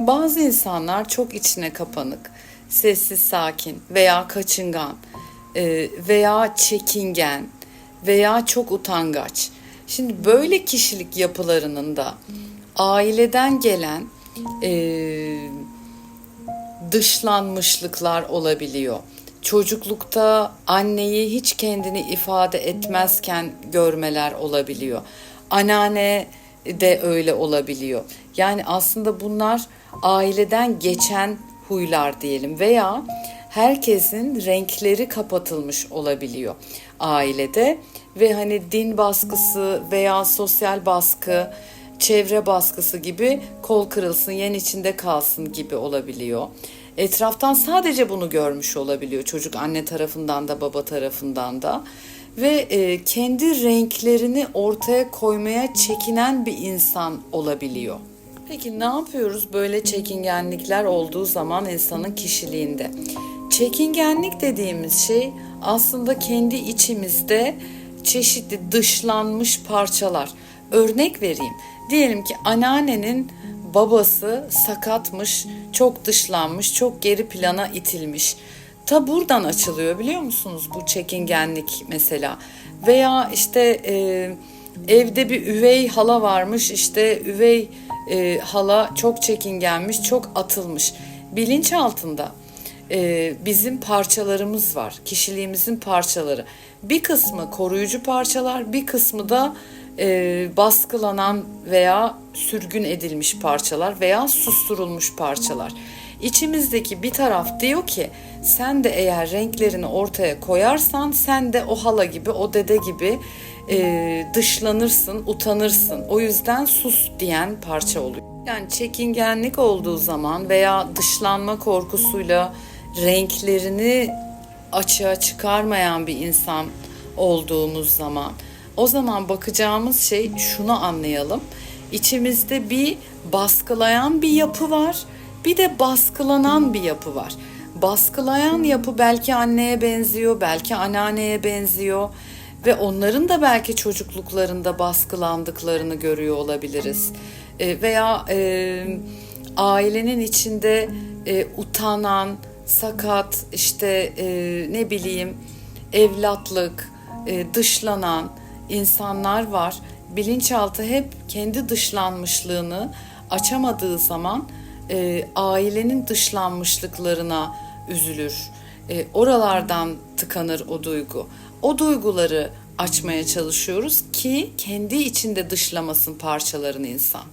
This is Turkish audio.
Bazı insanlar çok içine kapanık, sessiz sakin veya kaçıngan e, veya çekingen veya çok utangaç. Şimdi böyle kişilik yapılarının da aileden gelen e, dışlanmışlıklar olabiliyor. Çocuklukta anneyi hiç kendini ifade etmezken görmeler olabiliyor. Anneanne de öyle olabiliyor. Yani aslında bunlar aileden geçen huylar diyelim veya herkesin renkleri kapatılmış olabiliyor ailede ve hani din baskısı veya sosyal baskı, çevre baskısı gibi kol kırılsın, yen içinde kalsın gibi olabiliyor. Etraftan sadece bunu görmüş olabiliyor çocuk anne tarafından da baba tarafından da ve e, kendi renklerini ortaya koymaya çekinen bir insan olabiliyor. Peki ne yapıyoruz böyle çekingenlikler olduğu zaman insanın kişiliğinde? Çekingenlik dediğimiz şey aslında kendi içimizde çeşitli dışlanmış parçalar. Örnek vereyim. Diyelim ki anneannenin babası sakatmış, çok dışlanmış, çok geri plana itilmiş. Ta buradan açılıyor biliyor musunuz bu çekingenlik mesela. Veya işte e, evde bir üvey hala varmış işte üvey e, hala çok çekingenmiş, çok atılmış. Bilinç altında e, bizim parçalarımız var. Kişiliğimizin parçaları. Bir kısmı koruyucu parçalar, bir kısmı da e, baskılanan veya sürgün edilmiş parçalar veya susturulmuş parçalar. İçimizdeki bir taraf diyor ki sen de eğer renklerini ortaya koyarsan sen de o hala gibi o dede gibi e, dışlanırsın, utanırsın. O yüzden sus diyen parça oluyor. Yani çekingenlik olduğu zaman veya dışlanma korkusuyla renklerini açığa çıkarmayan bir insan olduğumuz zaman o zaman bakacağımız şey şunu anlayalım. İçimizde bir baskılayan bir yapı var, bir de baskılanan bir yapı var. Baskılayan yapı belki anneye benziyor, belki anneanneye benziyor ve onların da belki çocukluklarında baskılandıklarını görüyor olabiliriz. E, veya e, ailenin içinde e, utanan, sakat, işte e, ne bileyim evlatlık, e, dışlanan insanlar var. Bilinçaltı hep kendi dışlanmışlığını açamadığı zaman e, ailenin dışlanmışlıklarına üzülür. E, oralardan tıkanır o duygu. O duyguları açmaya çalışıyoruz ki kendi içinde dışlamasın parçalarını insan.